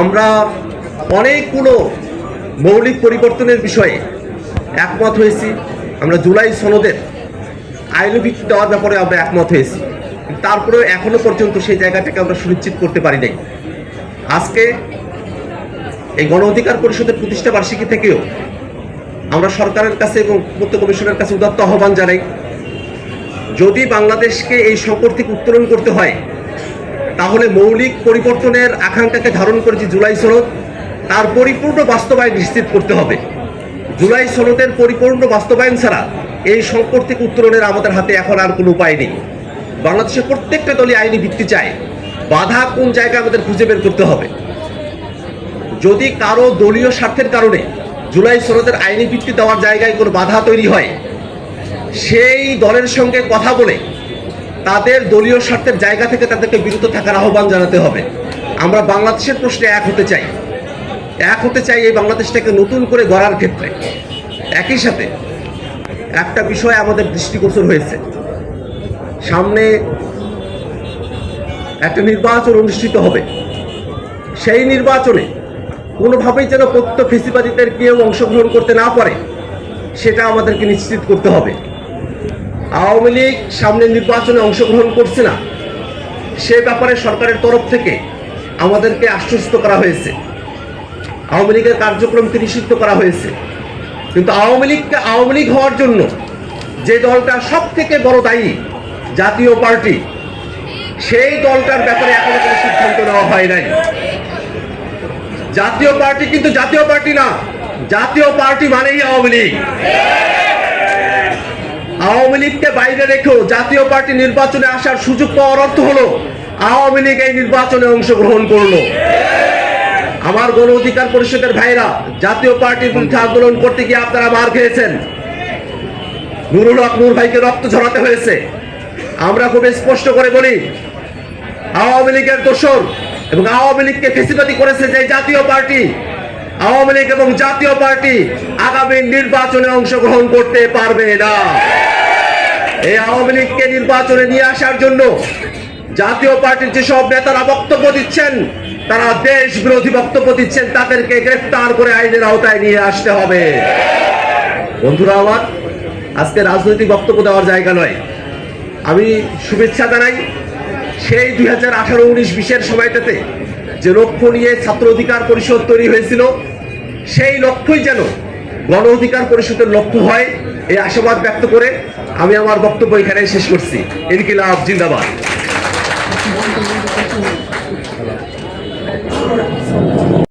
আমরা অনেকগুলো মৌলিক পরিবর্তনের বিষয়ে একমত হয়েছি। আমরা জুলাই সনদের আইন ভিত্তি দেওয়ার ব্যাপারে আমরা একমত হয়েছি। তারপরেও এখনও পর্যন্ত সেই জায়গাটাকে আমরা সুনিশ্চিত করতে পারি নাই। আজকে এই গণ অধিকার পরিষদের প্রতিষ্ঠা বার্ষিকী থেকেও আমরা সরকারের কাছে এবং মুক্ত কমিশনের কাছে উদাত্ত আহ্বান জানাই, যদি বাংলাদেশকে এই সংকট থেকে উত্তোলন করতে হয় তাহলে মৌলিক পরিবর্তনের আকাঙ্ক্ষাকে ধারণ করেছি জুলাই সনদ। তার পরিপূর্ণ বাস্তবায়ন নিশ্চিত করতে হবে। জুলাই সনদের পরিপূর্ণ বাস্তবায়ন ছাড়া এই সংকট থেকে উত্তোলনের আমাদের হাতে এখন আর কোনো উপায় নেই। বাংলাদেশের প্রত্যেকটা দলই আইনি ভিত্তি চায়। বাধা কোন জায়গায় আমাদের খুঁজে বের করতে হবে। যদি কারও দলীয় স্বার্থের কারণে জুলাই সনদের আইনি ভিত্তি দেওয়ার জায়গায় কোনো বাধা তৈরি হয়, সেই দলের সঙ্গে কথা বলে তাদের দলীয় স্বার্থের জায়গা থেকে তাদেরকে বিরত থাকার আহ্বান জানাতে হবে। আমরা বাংলাদেশের প্রশ্নে এক হতে চাই। এক হতে চাই এই বাংলাদেশটাকে নতুন করে গড়ার ক্ষেত্রে। একই সাথে একটা বিষয় আমাদের দৃষ্টিগোচর হয়েছে। সামনে একটা নির্বাচন অনুষ্ঠিত হবে। সেই নির্বাচনে কোনোভাবেই যেন প্রত্যেক ফেসিবাদীদের কেউ অংশগ্রহণ করতে না পারে, সেটা আমাদেরকে নিশ্চিত করতে হবে। আওয়ামী লীগ সামনে নির্বাচনে অংশগ্রহণ করছে না, সে ব্যাপারে সরকারের তরফ থেকে আমাদেরকে আশ্বস্ত করা হয়েছে। আওয়ামী লীগের কার্যক্রমকে নিষিদ্ধ করা হয়েছে। কিন্তু আওয়ামী লীগকে আওয়ামী লীগ হওয়ার জন্য যে দলটা সব থেকে বড় দায়ী জাতীয় পার্টি, সেই দলটার ব্যাপারে এখনও কোনো সিদ্ধান্ত নেওয়া হয় নাই। জাতীয় পার্টি কিন্তু জাতীয় পার্টি না, জাতীয় পার্টি মানেই আওয়ামী লীগ। আওয়ামী লীগকে বাইরে রেখেও জাতীয় পার্টি নির্বাচনে আসার সুযোগ পাওয়ার অর্থ হলো, আওয়ামী লীগ এই নির্বাচনে অংশগ্রহণ করল। আমার গণ অধিকার পরিষদের ভাইরা, জাতীয় পার্টির বিরুদ্ধে আন্দোলন করতে গিয়ে আপনারা মার খেয়েছেন। নুরুল হক নূর ভাইকে রক্ত ঝরাতে হয়েছে। আমরা খুব স্পষ্ট করে বলি, আওয়ামী লীগের দোসর এবং আওয়ামী লীগকে ফেসিবাদী করেছে যে জাতীয় পার্টি, আওয়ামী লীগ এবং জাতীয় পার্টি আগামী নির্বাচনে অংশগ্রহণ করতে পারবে না। এই আওয়ামী লীগকে নির্বাচনে নিয়ে আসার জন্য জাতীয় পার্টির যেসব নেতারা বক্তব্য দিচ্ছেন, তারা দেশ বিরোধী বক্তব্য দিচ্ছেন, তাদেরকে গ্রেফতার করে আইনের আওতায় নিয়ে আসতে হবে। বন্ধুরা আমার, আজকে রাজনৈতিক বক্তব্য দেওয়ার জায়গা নয়। আমি শুভেচ্ছা জানাই, সেই দুই হাজার আঠারো উনিশ বিশের সময়টাতে যে লক্ষ্য নিয়ে ছাত্র অধিকার পরিষদ তৈরি হয়েছিল, সেই লক্ষ্যই যেন গণ অধিকার পরিষদের লক্ষ্য হয়, এই আশাবাদ ব্যক্ত করে আমি আমার বক্তব্য এখানে শেষ করছি। ইনকিলাব জিন্দাবাদ।